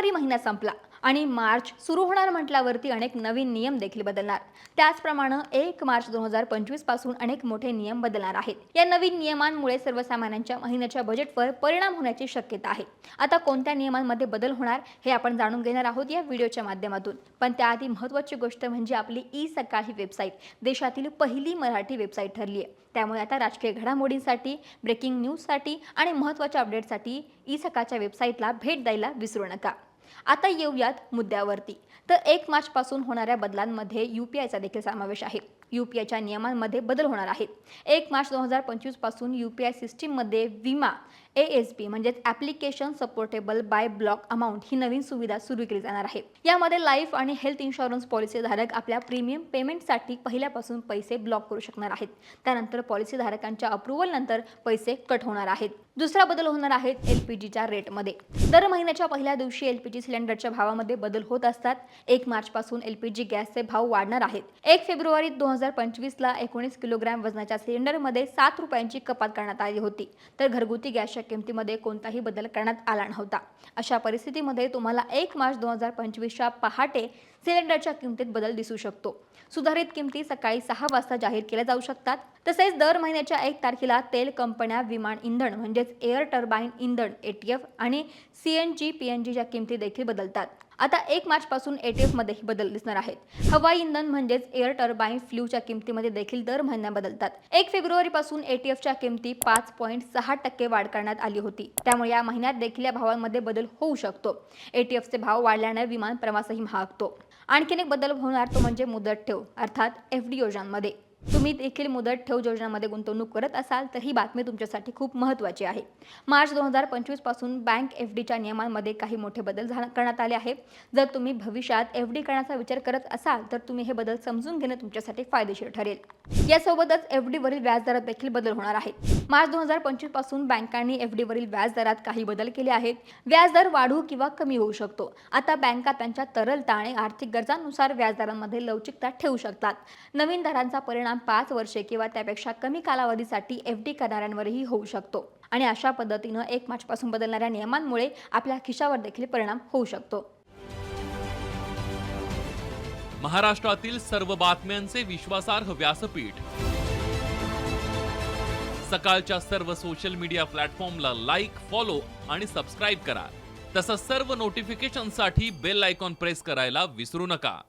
जानेवारी महिना संपला. आणि मार्च सुरू होणार म्हटल्यावरती अनेक नवीन नियम देखील बदलणार. त्याचप्रमाणे एक मार्च दोन हजार पंचवीसपासून अनेक मोठे नियम बदलणार आहेत. या नवीन नियमांमुळे सर्वसामान्यांच्या महिन्याच्या बजेटवर परिणाम होण्याची शक्यता आहे. आता कोणत्या नियमांमध्ये बदल होणार हे आपण जाणून घेणार आहोत या व्हिडिओच्या माध्यमातून. पण त्याआधी महत्त्वाची गोष्ट म्हणजे आपली ई सकाळ ही वेबसाईट. देशातील पहिली मराठी वेबसाईट ठरली आहे त्यामुळे आता राजकीय घडामोडींसाठी ब्रेकिंग न्यूजसाठी आणि महत्त्वाच्या अपडेटसाठी ई सकाळच्या वेबसाईटला भेट द्यायला विसरू नका. आता येऊयात मुद्द्यावरती. तर एक मार्चपासून होणाऱ्या बदलांमध्ये यू पी आयचा देखील समावेश आहे. यू पी आयच्या नियमांमध्ये बदल होणार आहेत. एक मार्च दोन हजार पंचवीसपासून यू पी आय सिस्टीममध्ये विमा ए एस पी म्हणजेच application supportable by block amount ही नवीन सुविधा सुरू केली जाणार आहे. यामध्ये लाईफ आणि हेल्थ इन्शुरन्स पॉलिसीधारक आपल्या प्रीमियम पेमेंटसाठी पहिल्यापासून पैसे ब्लॉक करू शकणार आहेत. त्यानंतर पॉलिसीधारकांच्या अप्रुव्हलनंतर पैसे कट होणार आहेत. दुसरा बदल होणार आहेत एल पी जीच्या रेटमध्ये. दर महिन्याच्या पहिल्या दिवशी एल पी जी सिलेंडरच्या भावामध्ये बदल होत असतात. एक मार्चपासून एल पी जी गॅसचे भाव वाढणार आहेत. एक फेब्रुवारी दोन हजार पंचवीसला एकोणीस किलोग्रॅम वजनाच्या सिलेंडरमध्ये सात रुपयांची कपात करण्यात आली होती. तर घरगुती गॅसच्या किमतीमध्ये कोणताही बदल करण्यात आला नव्हता. अशा परिस्थितीमध्ये तुम्हाला एक मार्च दोन हजार पंचवीसच्या पहाटे सिलेंडरच्या किमतीत बदल दिसू शकतो. सुधारित किमती सकाळी सहा वाजता जाहीर केल्या जाऊ शकतात. तसेच दर महिन्याच्या एक तारखेला तेल कंपन्या विमान इंधन म्हणजेच एअर टर्बाईन इंधन एटीएफ आणि C N G P N जीच्या किमती देखील बदलतात. आता एक मार्चपासून ए टी एफमध्येही बदल दिसणार आहेत. हवाई इंधन म्हणजेच एअर टर्बाईन फ्ल्यूच्या किमतीमध्ये देखील दर महिन्या बदलतात. एक फेब्रुवारीपासून एटीएफच्या किमती पाच पॉईंट सहा टक्के वाढ करण्यात आली होती. त्यामुळे या महिन्यात देखील या भावांमध्ये बदल होऊ शकतो. एटीएफचे भाव वाढल्याने विमान प्रवासही महागतो. आणखीन एक बदल होणार तो म्हणजे मुदत ठेव अर्थात एफ डी योजनांमध्ये. तुम्ही देखील मुदत ठेव योजनामध्ये गुंतवणूक करत असाल तर ही बातमी तुमच्यासाठी खूप महत्त्वाची आहे. मार्च दोन हजार पंचवीसपासून बँक एफ डीच्या नियमांमध्ये काही मोठे बदल करण्यात आले आहे जर तुम्ही भविष्यात एफ डी करण्याचा विचार करत असाल तर तुम्ही हे बदल समजून घेणं तुमच्यासाठी फायदेशीर ठरेल. यासोबतच एफ डीवरील व्याजदरात देखील बदल होणार आहेत. मार्च दोन हजार पंचवीसपासून बँकांनी एफ डीवरील व्याजदरात काही बदल केले आहेत. व्याजदर वाढू किंवा कमी होऊ शकतो. आता बँका त्यांच्या तरलता आणि आर्थिक गरजांनुसार व्याजदरांमध्ये लवचिकता ठेवू शकतात. नवीन दरांचा परिणाम परिणाम पाच वर्षे किंवा त्यापेक्षा कमी कालावधीसाठी एफ डी करणाऱ्यांवरही होऊ शकतो. आणि अशा पद्धतीनं एक मार्चपासून बदलणाऱ्या नियमांमुळे आपल्या खिशावर देखील परिणाम होऊ शकतो. महाराष्ट्रातील सर्व बातम्यांचे विश्वासार्ह व्यासपीठ. सकाळच्या सर्व सोशल मीडिया प्लॅटफॉर्मला लाईक फॉलो आणि सबस्क्राईब करा. तसंच सर्व नोटिफिकेशनसाठी बेल आयकॉन प्रेस करायला विसरू नका.